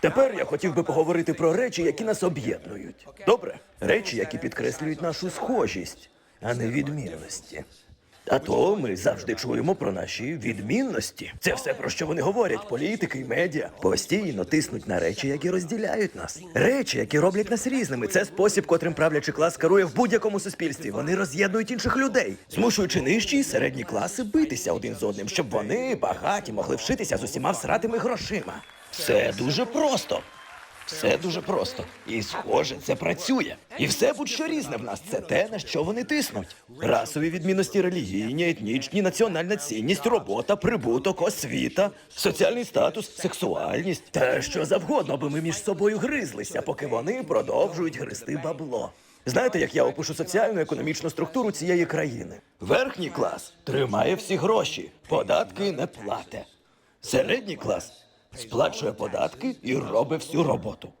Тепер я хотів би поговорити про речі, які нас об'єднують. Добре? Речі, які підкреслюють нашу схожість, а не відмінності. А то ми завжди чуємо про наші відмінності. Це все про що вони говорять. Політики і медіа постійно тиснуть на речі, які розділяють нас. Речі, які роблять нас різними. Це спосіб, котрим правлячий клас керує в будь-якому суспільстві. Вони роз'єднують інших людей, змушуючи нижчі і середні класи битися один з одним, щоб вони багаті могли вшитися з усіма всратими грошима. Все дуже просто. Все дуже просто. І схоже, це працює. І все будь-що різне в нас це те, на що вони тиснуть. Расові відмінності релігійні, етнічні, національна цінність, робота, прибуток, освіта, соціальний статус, сексуальність та що завгодно, аби ми між собою гризлися, поки вони продовжують гризти бабло. Знаєте, як я опишу соціальну економічну структуру цієї країни? Верхній клас тримає всі гроші, податки не плате. Середній клас сплачує податки і робить всю роботу.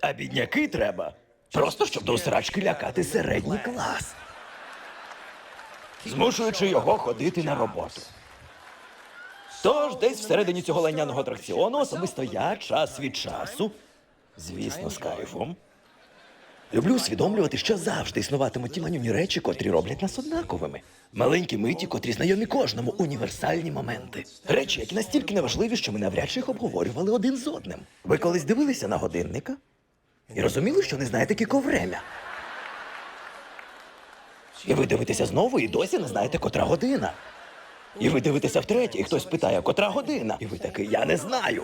А бідняки треба просто щоб до срачки лякати середній клас, змушуючи його ходити на роботу. Тож десь всередині цього лайняного атракціону особисто я час від часу, звісно, з кайфом. Люблю усвідомлювати, що завжди існуватимуть ті манюні речі, котрі роблять нас однаковими. Маленькі миті, котрі знайомі кожному, універсальні моменти. Речі, які настільки неважливі, що ми навряд чи їх обговорювали один з одним. Ви колись дивилися на годинника і розуміли, що не знаєте кіко время. І ви дивитеся знову і досі не знаєте, котра година. І ви дивитеся втретє, і хтось питає, котра година. І ви такий, я не знаю.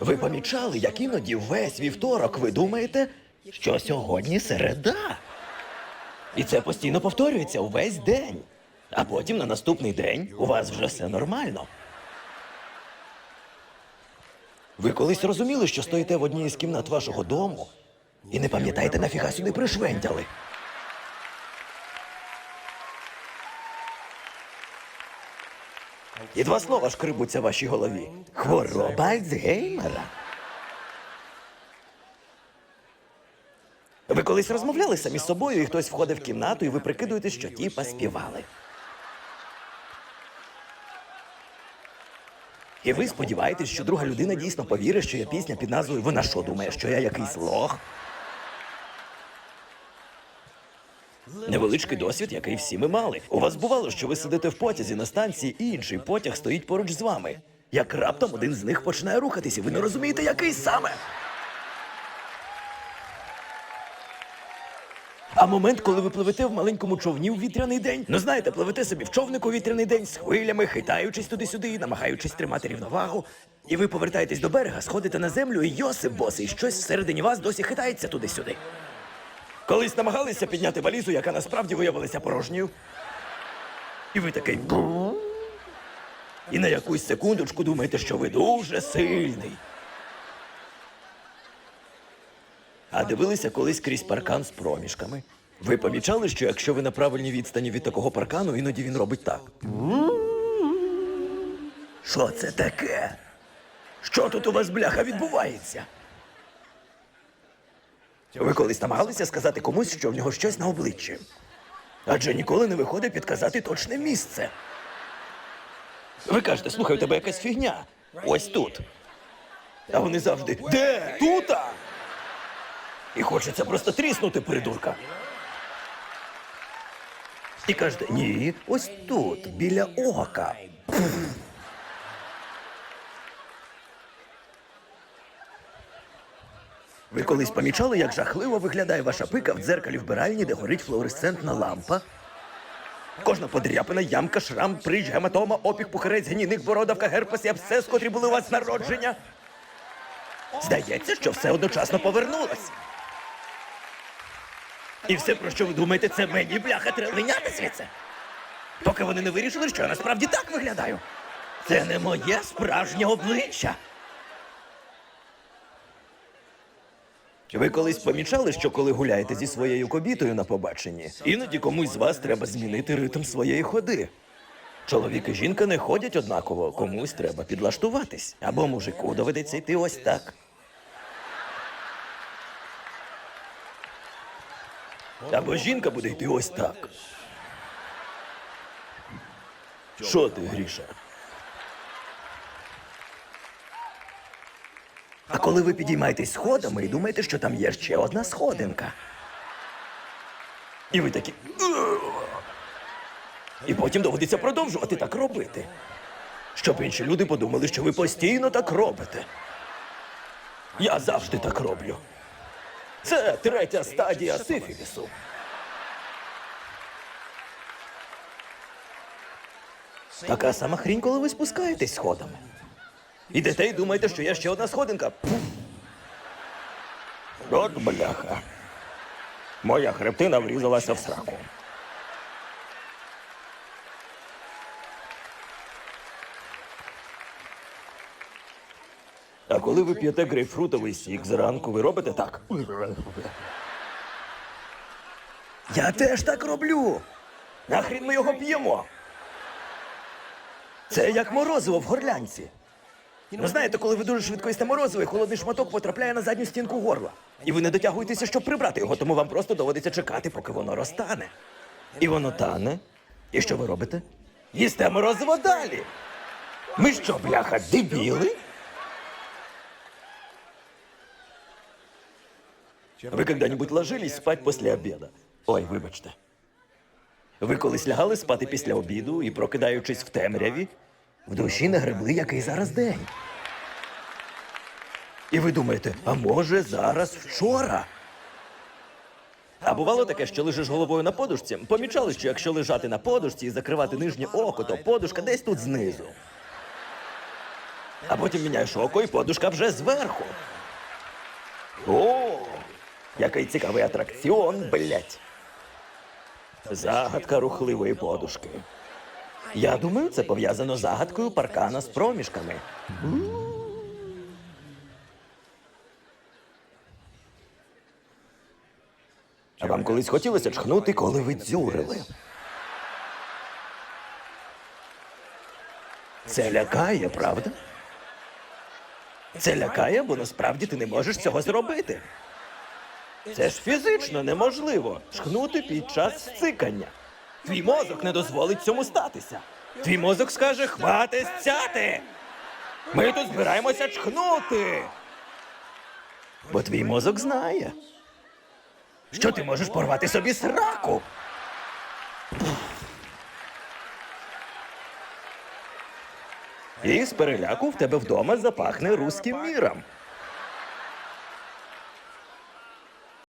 Ви помічали, як іноді весь вівторок ви думаєте, що сьогодні середа. І це постійно повторюється увесь день. А потім на наступний день у вас вже все нормально. Ви колись розуміли, що стоїте в одній із кімнат вашого дому і не пам'ятаєте, нафіга сюди пришвендяли. І два слова шкрибуться в вашій голові. Хвороба Альцгеймера. Ви колись розмовляли самі з собою, і хтось входив в кімнату, і ви прикидуєте, що тіпа співали. І ви сподіваєтесь, що друга людина дійсно повірить, що є пісня під назвою Вона що думає, що я якийсь лох? Невеличкий досвід, який всі ми мали. У вас бувало, що ви сидите в потязі на станції, і інший потяг стоїть поруч з вами. Як раптом один з них починає рухатись, і ви не розумієте, який саме. А момент, коли ви пливете в маленькому човні у вітряний день. Ну знаєте, пливете собі в човнику у вітряний день з хвилями, хитаючись туди-сюди, намагаючись тримати рівновагу. І ви повертаєтесь до берега, сходите на землю, і Йосип босий, щось всередині вас досі хитається туди-сюди. Колись намагалися підняти валізу, яка насправді виявилася порожньою. І ви такий. «Бу». І на якусь секундочку думаєте, що ви дуже сильний. А дивилися колись крізь паркан з проміжками. Ви помічали, що якщо ви на правильній відстані від такого паркану, іноді він робить так. Що це таке? Що тут у вас бляха відбувається? Ви колись намагалися сказати комусь, що в нього щось на обличчі. Адже ніколи не виходить підказати точне місце. Ви кажете, слухай, у тебе якась фігня. Ось тут. А вони завжди де? Тута? І хочеться просто тріснути придурка. І кажете, ні, ось тут, біля ока. Ви колись помічали, як жахливо виглядає ваша пика в дзеркалі вбиральні, де горить флуоресцентна лампа? Кожна подряпина, ямка, шрам, прич, гематома, опік, пухарець, гнійник, бородавка, герпес і абсцес, котрі були у вас народження. Здається, що все одночасно повернулось. І все, про що ви думаєте, це мені, бляха, треба линяти звідси. Поки вони не вирішили, що я насправді так виглядаю. Це не моє справжнє обличчя. Ви колись помічали, що коли гуляєте зі своєю кобітою на побаченні, іноді комусь з вас треба змінити ритм своєї ходи. Чоловік і жінка не ходять однаково, комусь треба підлаштуватись. Або мужику доведеться йти ось так. Або жінка буде йти ось так. Що ти, Гріша? Коли ви підіймаєтесь сходами і думаєте, що там є ще одна сходинка. І ви такі. І потім доводиться продовжувати так робити. Щоб інші люди подумали, що ви постійно так робите. Я завжди так роблю. Це третя стадія сифілісу. Така сама хрінь, коли ви спускаєтесь сходами. Ідете і думаєте, що є ще одна сходинка. Пф. От бляха. Моя хребтина врізалася в сраку. А коли ви п'єте грейпфрутовий сік зранку, ви робите так. Я теж так роблю. Нахрін ми його п'ємо. Це як морозиво в горлянці. Ну знаєте, коли ви дуже швидко їсте морозиво, і холодний шматок потрапляє на задню стінку горла. І ви не дотягуєтеся, щоб прибрати його, тому вам просто доводиться чекати, поки воно розтане. І воно тане. І що ви робите? Їсте морозиво далі. Ми що, бляха, дебіли? Вы когда-нибудь ложились спать після обіду? Ой, вибачте. Ви колись лягали спати після обіду і, прокидаючись в темряві, в душі не гребли, який зараз день. І ви думаєте, а може зараз вчора? А бувало таке, що лежиш головою на подушці, помічали, що якщо лежати на подушці і закривати нижнє око, то подушка десь тут знизу. А потім міняєш око, і подушка вже зверху. О, який цікавий атракціон, блять. Загадка рухливої подушки. Я думаю, це пов'язано з загадкою паркана з проміжками. А вам колись хотілося чхнути, коли ви дзюрили? Це лякає, правда? Це лякає, бо насправді ти не можеш цього зробити. Це ж фізично неможливо чхнути під час цикання. Твій мозок не дозволить цьому статися. Твій мозок скаже хвати стяти. Ми тут збираємося чхнути. Бо твій мозок знає, що ти можеш порвати собі сраку. І з переляку в тебе вдома запахне руським міром.